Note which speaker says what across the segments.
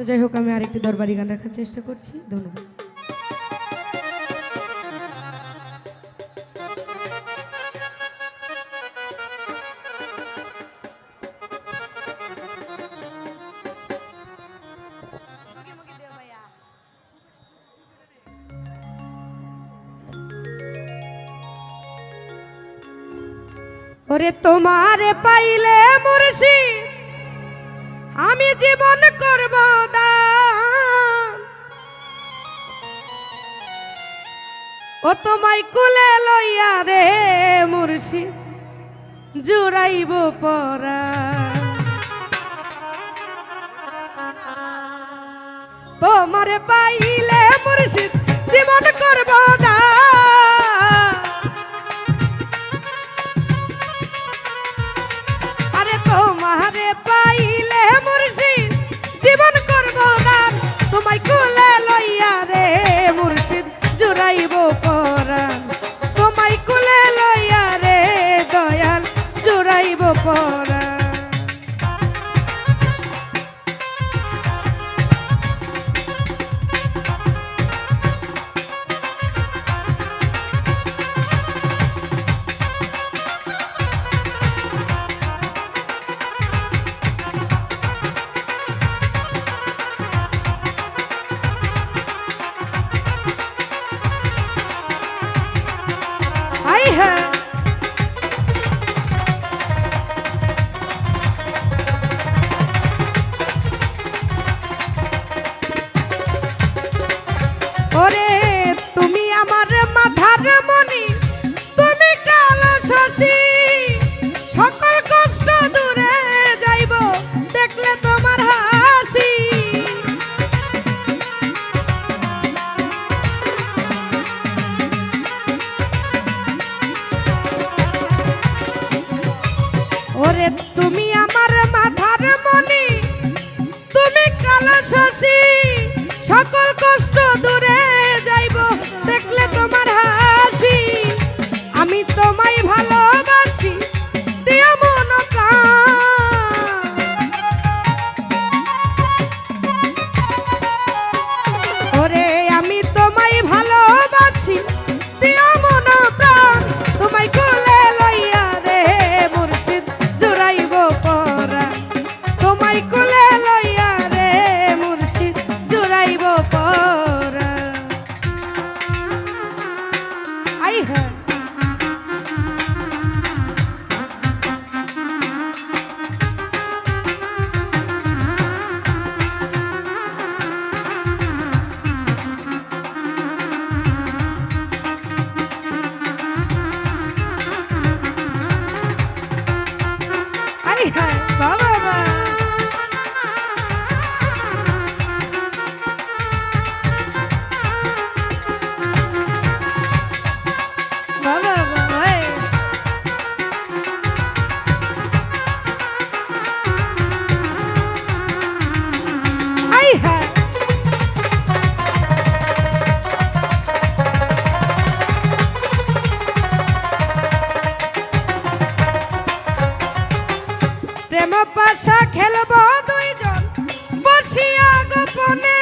Speaker 1: তো যাই হোক, আমি আরেকটি দরবারি গান রাখার চেষ্টা করছি। ধন্যবাদ। ওরে তোমার পাইলে মুর্শি আমি জীবন কর ও তোমায় কুলে লইয়া রে মুর্শি জুড়াইব পরা। তোমার পাইলে মুর্শিদ জীবন করব ভালোবাসি সকল পাশা খেলব দুইজন? বসিয়া গোপনে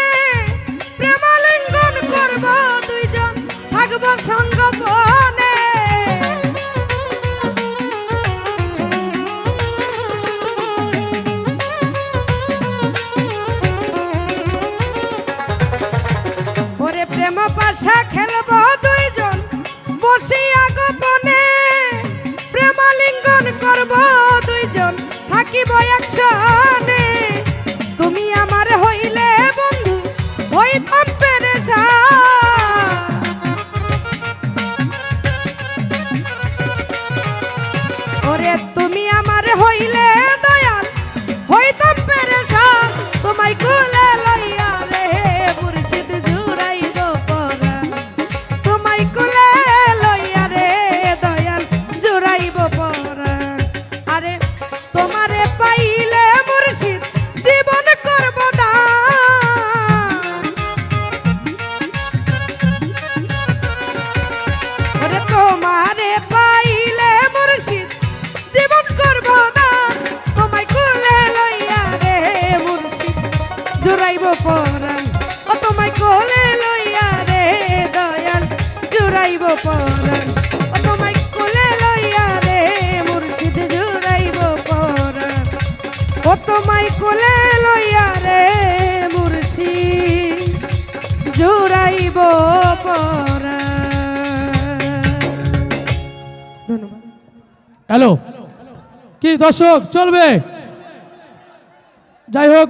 Speaker 1: জুড়াইব পরাণ। ও তোমায় কোলে লইয়া রে দয়াল, জুড়াইব পরাণ। ও তোমায় কোলে লইয়া রে মুর্শিদ, জুড়াইব পরাণ। ও তোমায় কোলে লইয়া রে মুর্শিদ, জুড়াইব ধন্যবাদ।
Speaker 2: হ্যালো? কি দর্শক, চলবে? যাই হোক